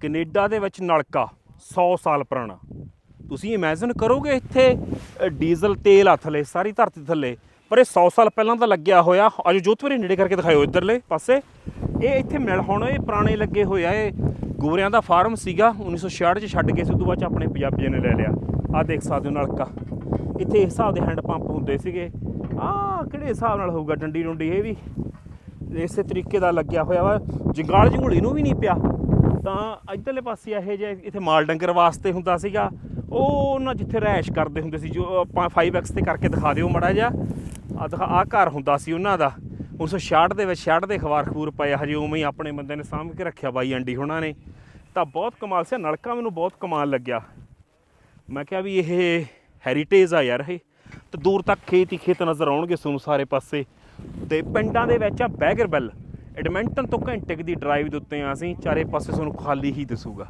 Canada ਦੇ ਵਿੱਚ ਨਲਕਾ 100 ਸਾਲ ਪੁਰਾਣਾ। ਤੁਸੀਂ ਇਮੇਜਿਨ ਕਰੋਗੇ ਇੱਥੇ ਡੀਜ਼ਲ ਤੇਲ ਆ ਥੱਲੇ, ਸਾਰੀ ਧਰਤੀ ਥੱਲੇ, ਪਰ ਇਹ 100 ਸਾਲ ਪਹਿਲਾਂ ਤਾਂ ਲੱਗਿਆ ਹੋਇਆ। ਅਜੋ ਜੋਤਵਰੀ ਨੇੜੇ ਕਰਕੇ ਦਿਖਾਇਓ ਇੱਧਰਲੇ ਪਾਸੇ। ਇਹ ਇੱਥੇ ਮਿਲ ਹੁਣ, ਇਹ ਪੁਰਾਣੇ ਲੱਗੇ ਹੋਏ ਆ, ਇਹ ਗੋਰਿਆਂ ਦਾ ਫਾਰਮ ਸੀਗਾ 1966 ਚ ਛੱਡ ਕੇ ਸੀ ਉਦੋਂ ਬਾਅਦ ਚ ਆਪਣੇ ਪੰਜਾਬੀਆਂ ਨੇ ਲੈ ਲਿਆ। ਆਹ ਦੇਖ ਸਕਦੇ ਹੋ ਨਲਕਾ। ਇੱਥੇ ਇਸ ਹਿਸਾਬ ਦੇ ਹੈਂਡ ਪੰਪ ਹੁੰਦੇ ਸੀਗੇ। ਆਹ ਕਿਹੜੇ ਹਿਸਾਬ ਨਾਲ ਹੋਊਗਾ ਡੰਡੀ ਡੁੰਡੀ ਇਹ ਵੀ। ਇਸੇ ਤਰੀਕੇ ਦਾ ਲੱਗਿਆ ਹੋਇਆ ਵਾ। ਜੰਗਾਲ ਜੰਗੂਲੀ ਨੂੰ ਵੀ ਨਹੀਂ ਪਿਆ। ਤਾਂ ਇਧਰਲੇ ਪਾਸੇ ਇਹ ਜੇ ਇੱਥੇ ਮਾਲ ਡੰਗਰ ਵਾਸਤੇ ਹੁੰਦਾ ਸੀਗਾ। ਉਹ ਉਹਨਾਂ ਜਿੱਥੇ ਰਹਿਸ਼ ਕਰਦੇ ਹੁੰਦੇ ਸੀ, ਜੋ ਆਪਾਂ 5x ਤੇ ਕਰਕੇ ਦਿਖਾ ਦਿਓ ਮੜਾ ਜਾ ਆ ਦਿਖਾ, ਆ ਘਰ ਹੁੰਦਾ ਸੀ ਉਹਨਾਂ ਦਾ। 1966 ਦੇ ਵਿੱਚ 66 ਦੇ ਖਵਾਰ ਖੂਰ ਪਏ, ਹਜੇ ਉਵੇਂ ਹੀ ਆਪਣੇ ਬੰਦੇ ਨੇ ਸਾਂਭ ਕੇ ਰੱਖਿਆ ਬਾਈ ਐਂਡੀ ਹੁਣਾਂ ਨੇ। ਤਾਂ ਬਹੁਤ ਕਮਾਲ ਸੀ, ਨਲਕਾ ਮੈਨੂੰ ਬਹੁਤ ਕਮਾਲ ਲੱਗਿਆ। ਮੈਂ ਕਿਹਾ ਵੀ ਇਹ ਹੈਰੀਟੇਜ ਆ ਯਾਰ ਇਹ। ਤੇ ਦੂਰ ਤੱਕ ਖੇਤ ਹੀ ਖੇਤ ਨਜ਼ਰ ਆਉਣਗੇ ਤੁਹਾਨੂੰ ਸਾਰੇ ਪਾਸੇ। ਤੇ ਪਿੰਡਾਂ ਦੇ ਵਿੱਚ ਆ ਬੈਗਰਬੈਲ ਐਡਮਿੰਟਨ ਤੋਂ ਘੰਟੇ ਦੀ ਡਰਾਈਵ ਦੇ ਉੱਤੇ ਆ ਅਸੀਂ, ਚਾਰੇ ਪਾਸੇ ਤੁਹਾਨੂੰ ਖਾਲੀ ਹੀ ਦਿਸੂਗਾ।